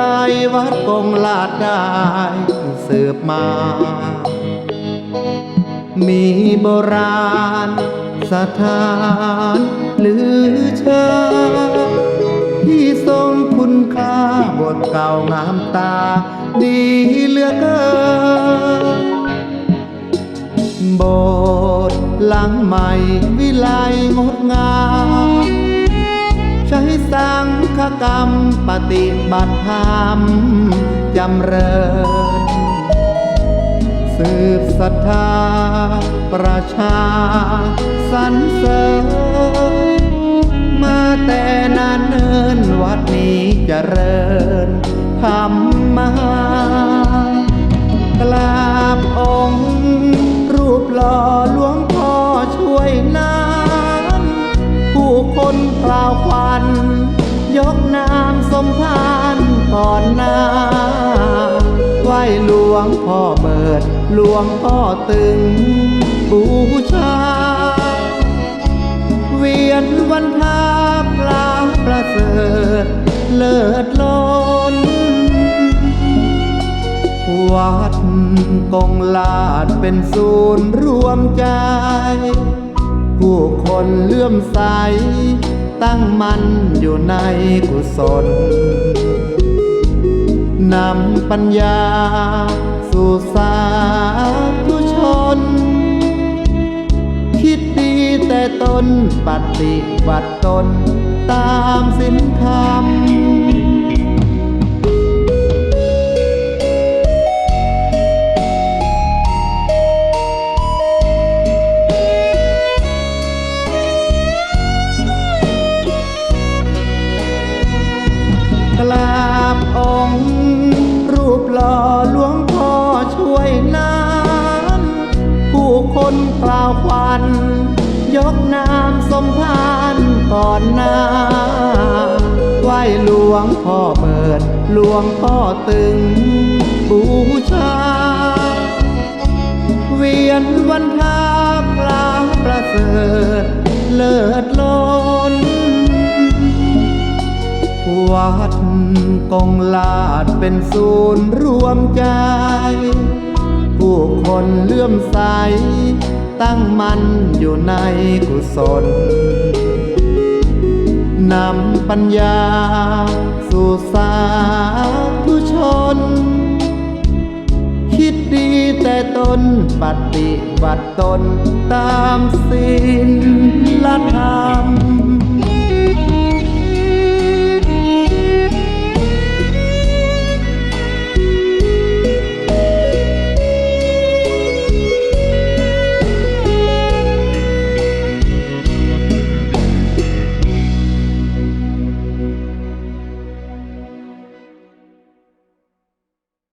ลือไกลวัดกงลาดได้สืบมา มีโบราณสถานหรือเชอที่ทรงคุณค่าบทเก่างามตา ดีเหลือเกินโบสถ์หลังใหม่วิไลงดงาม กรรมปฏิบัติธรรมจำเริญ สืบศรัทธาประชาสรรเสริญ มาแต่นานเนินวัดนี้จเจริญ สมภารก่อนหน้าไหวหลวงพ่อเบิด หลวงพ่อตึง บูชา เวียนวันทาปลาประเสริฐ เลิศล้นวัดกงลาดเป็นศูนย์รวมใจ ผู้คนเลื่อมใส ตั้งมั่นอยู่ในกุศลนำปัญญาสู่สาธุชน คิดดีแต่ตนปฏิบัติตนตามสินธรรม หล่อหลวงพ่อช่วยน้ำผู้คนกล่าวควันยกนามสมภารก่อนหน้าไหวหลวงพ่อเปิด หลวงพ่อตึง บูชา เวียนวันทาปลาประเสริฐเลิศล วัดกงลาดเป็นศูนย์รวมใจ ผู้คนเลื่อมใส ตั้งมั่นอยู่ในกุศลนำปัญญา สู่สาธุชน คิดดีแต่ตนปฏิบัติตนตามศีลละธรรม